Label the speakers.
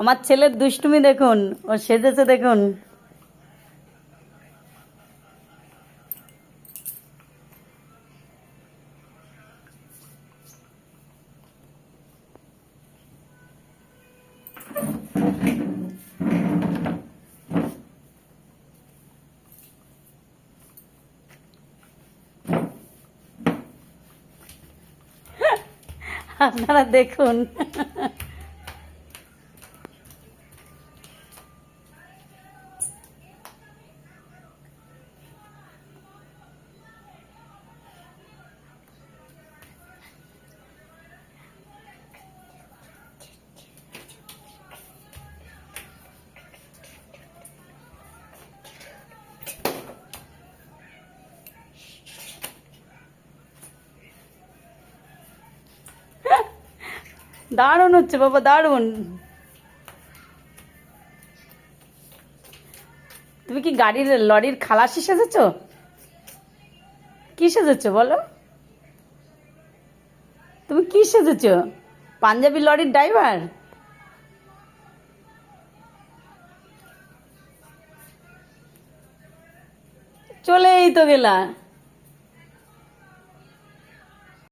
Speaker 1: আমার ছেলের দুষ্টুমি দেখুন ও সেজেছে দেখুন। আপনারা দেখুন। দারুণ হচ্ছে বাবা, দারুণ। তুমি কি গাড়ির লরির খালাসি সেজেছো? কি সেজেছো বলো? তুমি কি সেজেছো? পাঞ্জাবি লরির ড্রাইভার? চলেই তো গেলা।